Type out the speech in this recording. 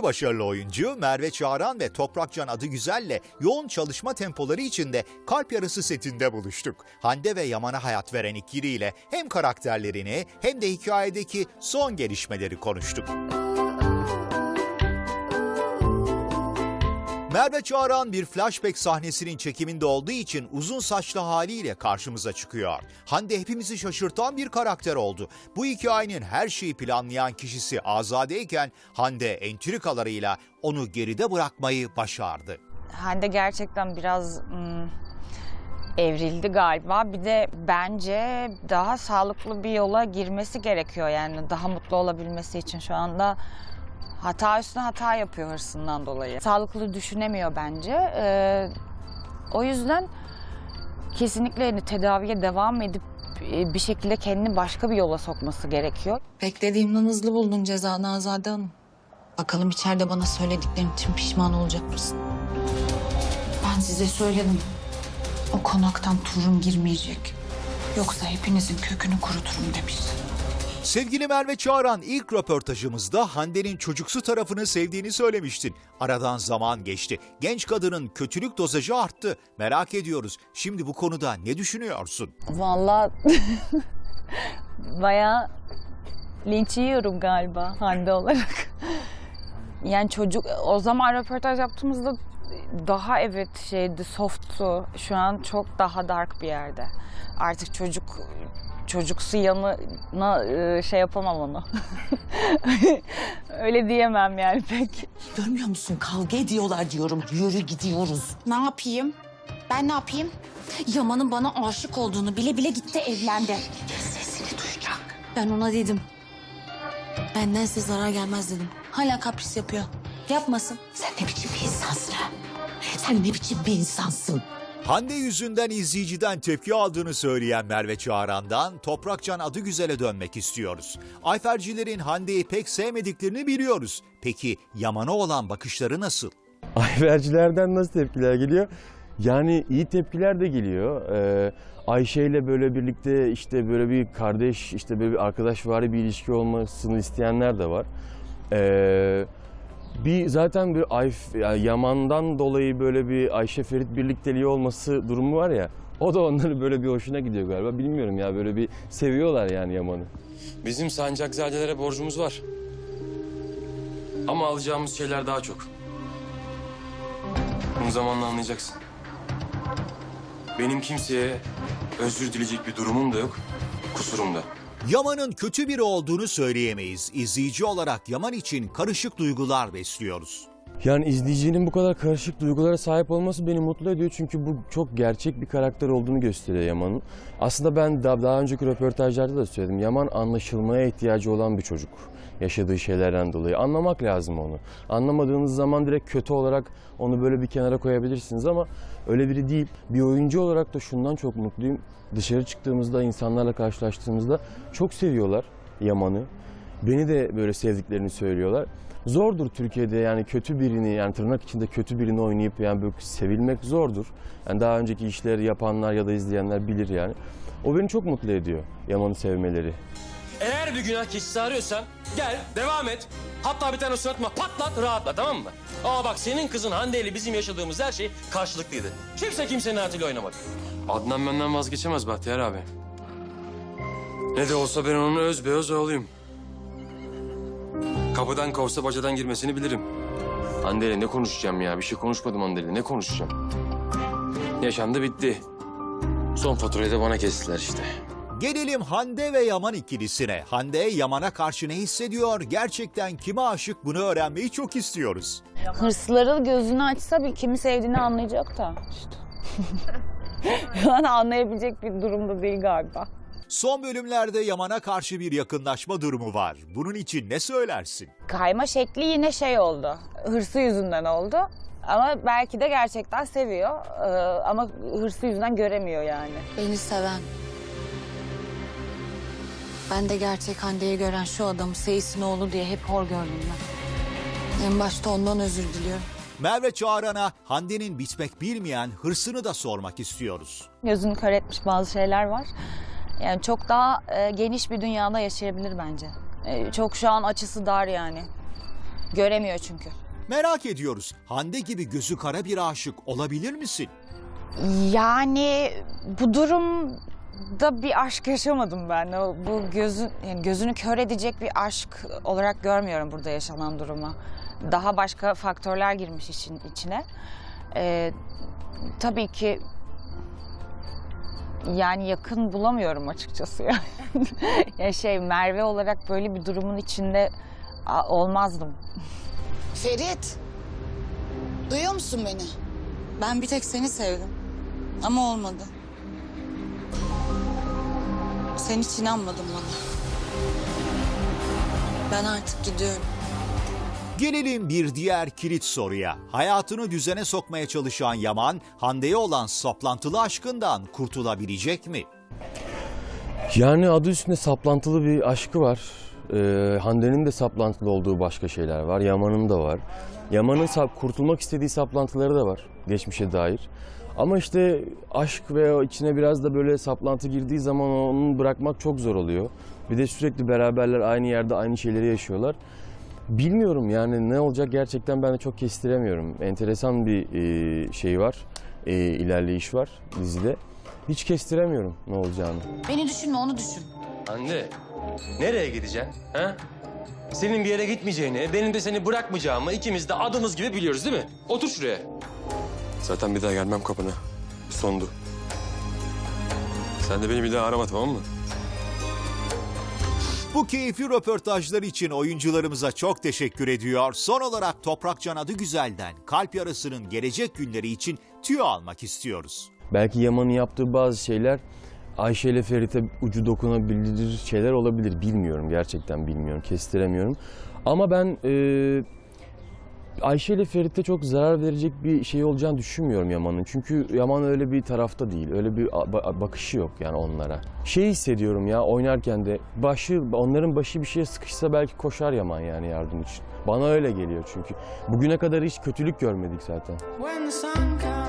İki başarılı oyuncu Merve Çağran ve Toprakcan Adıgüzel'le yoğun çalışma tempoları içinde Kalp Yarısı setinde buluştuk. Hande ve Yaman'a hayat veren ikiliyle hem karakterlerini hem de hikayedeki son gelişmeleri konuştuk. Merve Çağran bir flashback sahnesinin çekiminde olduğu için uzun saçlı haliyle karşımıza çıkıyor. Hande hepimizi şaşırtan bir karakter oldu. Bu hikayenin her şeyi planlayan kişisi Azade'yken Hande entrikalarıyla onu geride bırakmayı başardı. Hande gerçekten biraz ım, evrildi galiba. Bir de bence daha sağlıklı bir yola girmesi gerekiyor yani daha mutlu olabilmesi için şu anda hata üstüne hata yapıyor hırsından dolayı. Sağlıklı düşünemiyor bence. Ee, o yüzden kesinlikle hani tedaviye devam edip e, bir şekilde kendini başka bir yola sokması gerekiyor. Beklediğimden hızlı buldun cezanı Azade Hanım. Bakalım içeride bana söylediklerin için pişman olacak mısın? Ben size söyledim. O konaktan turun girmeyecek. Yoksa hepinizin kökünü kuruturum demiştim. Sevgili Merve Çağran ilk röportajımızda Hande'nin çocuksu tarafını sevdiğini söylemiştin. Aradan zaman geçti. Genç kadının kötülük dozajı arttı. Merak ediyoruz. Şimdi bu konuda ne düşünüyorsun? Vallahi bayağı linç yiyorum galiba Hande olarak. Yani çocuk o zaman röportaj yaptığımızda daha evet şeydi softtu. Şu an çok daha dark bir yerde. Artık çocuk çocuksu yanına e, şey yapamam onu. Öyle diyemem yani pek. Görmüyor musun? Kavga ediyorlar diyorum. Yürü gidiyoruz. Ne yapayım? Ben ne yapayım? Yaman'ın bana aşık olduğunu bile bile gitti evlendi. Sesini duyacak. Ben ona dedim. Benden size zarar gelmez dedim. Hala kapris yapıyor. Yapmasın. Sen ne biçim bir insansın ha? Sen ne biçim bir insansın? Hande yüzünden izleyiciden tepki aldığını söyleyen Merve Çağran'dan Toprakcan Adıgüzel'e dönmek istiyoruz. Ayfercilerin Hande'yi pek sevmediklerini biliyoruz. Peki Yaman'a olan bakışları nasıl? Ayvercilerden nasıl tepkiler geliyor? Yani iyi tepkiler de geliyor. Ee, Ayşe ile böyle birlikte işte böyle bir kardeş, işte böyle bir arkadaşvari bir ilişki olmasını isteyenler de var. Ee, bir zaten bir Ayf, yani Yaman'dan dolayı böyle bir Ayşe Ferit birlikteliği olması durumu var ya. O da onları böyle bir hoşuna gidiyor galiba. Bilmiyorum ya böyle bir seviyorlar yani Yaman'ı. Bizim sancakzadelere borcumuz var. Ama alacağımız şeyler daha çok. Bunu zamanla anlayacaksın. Benim kimseye özür dileyecek bir durumum da yok, kusurum da. Yaman'ın kötü biri olduğunu söyleyemeyiz. İzleyici olarak Yaman için karışık duygular besliyoruz. Yani izleyicinin bu kadar karışık duygulara sahip olması beni mutlu ediyor. Çünkü bu çok gerçek bir karakter olduğunu gösteriyor Yaman'ın. Aslında ben daha, daha önceki röportajlarda da söyledim. Yaman anlaşılmaya ihtiyacı olan bir çocuk. Yaşadığı şeylerden dolayı. Anlamak lazım onu. Anlamadığınız zaman direkt kötü olarak onu böyle bir kenara koyabilirsiniz ama öyle biri değil. Bir oyuncu olarak da şundan çok mutluyum. Dışarı çıktığımızda, insanlarla karşılaştığımızda çok seviyorlar Yaman'ı. Beni de böyle sevdiklerini söylüyorlar. Zordur Türkiye'de yani kötü birini yani tırnak içinde kötü birini oynayıp yani böyle sevilmek zordur. Yani daha önceki işleri yapanlar ya da izleyenler bilir yani. O beni çok mutlu ediyor Yaman'ı sevmeleri. Eğer bir günah keçisi arıyorsan gel devam et. Hatta bir tane suratma patlat rahatla tamam mı? Ama bak senin kızın Hande ile bizim yaşadığımız her şey karşılıklıydı. Kimse kimsenin hayatıyla oynamadı. Adnan benden vazgeçemez Bahtiyar abi. Ne de olsa ben onun öz beöz oğluyum. Kapıdan kovsa bacadan girmesini bilirim. Hande ile ne konuşacağım ya? Bir şey konuşmadım Hande ile. Ne konuşacağım? Yaşandı bitti. Son faturayı da bana kestiler işte. Gelelim Hande ve Yaman ikilisine. Hande Yaman'a karşı ne hissediyor? Gerçekten kime aşık bunu öğrenmeyi çok istiyoruz. Hırsları gözünü açsa bir kimi sevdiğini anlayacak da işte. yani anlayabilecek bir durumda değil galiba. Son bölümlerde Yaman'a karşı bir yakınlaşma durumu var. Bunun için ne söylersin? Kayma şekli yine şey oldu. Hırsı yüzünden oldu. Ama belki de gerçekten seviyor. Ee, ama hırsı yüzünden göremiyor yani. Beni seven. Ben de gerçek Hande'yi gören şu adamı Seyis'in oğlu diye hep hor gördüm ben. En başta ondan özür diliyorum. Merve Çağran'a Hande'nin bitmek bilmeyen hırsını da sormak istiyoruz. Gözünü kör etmiş bazı şeyler var. Yani çok daha e, geniş bir dünyada yaşayabilir bence. E, çok şu an açısı dar yani. Göremiyor çünkü. Merak ediyoruz. Hande gibi gözü kara bir aşık olabilir misin? Yani bu durumda bir aşk yaşamadım ben. O- Bu gözün yani gözünü kör edecek bir aşk olarak görmüyorum burada yaşanan durumu. Daha başka faktörler girmiş için içine. Ee, tabii ki yani yakın bulamıyorum açıkçası. ya. ya şey Merve olarak böyle bir durumun içinde olmazdım. Ferit. Duyuyor musun beni? Ben bir tek seni sevdim. Ama olmadı. Sen hiç inanmadın bana. Ben artık gidiyorum. Gelelim bir diğer kilit soruya. Hayatını düzene sokmaya çalışan Yaman, Hande'ye olan saplantılı aşkından kurtulabilecek mi? Yani adı üstünde saplantılı bir aşkı var. Ee, Hande'nin de saplantılı olduğu başka şeyler var. Yaman'ın da var. Yaman'ın sap- kurtulmak istediği saplantıları da var. Geçmişe dair. Ama işte aşk ve içine biraz da böyle saplantı girdiği zaman onu bırakmak çok zor oluyor. Bir de sürekli beraberler aynı yerde aynı şeyleri yaşıyorlar. Bilmiyorum yani ne olacak gerçekten ben de çok kestiremiyorum. Enteresan bir e, şey var, e, ilerleyiş var dizide. Hiç kestiremiyorum ne olacağını. Beni düşünme onu düşün. Hande, nereye gideceksin? Ha? Senin bir yere gitmeyeceğini, benim de seni bırakmayacağımı ikimiz de adımız gibi biliyoruz değil mi? Otur şuraya. Zaten bir daha gelmem kapına. Sondu. Sen de beni bir daha arama tamam mı? Bu keyifli röportajlar için oyuncularımıza çok teşekkür ediyor. Son olarak Toprakcan adı güzelden kalp yarasının gelecek günleri için tüyo almak istiyoruz. Belki Yaman'ın yaptığı bazı şeyler Ayşe ile Ferit'e ucu dokunabilir şeyler olabilir. Bilmiyorum gerçekten bilmiyorum. Kestiremiyorum. Ama ben e, Ayşe ile Ferit'e çok zarar verecek bir şey olacağını düşünmüyorum Yaman'ın. Çünkü Yaman öyle bir tarafta değil. Öyle bir bakışı yok yani onlara. Şey hissediyorum ya oynarken de başı onların başı bir şeye sıkışsa belki koşar Yaman yani yardım için. Bana öyle geliyor çünkü. Bugüne kadar hiç kötülük görmedik zaten. When the sun comes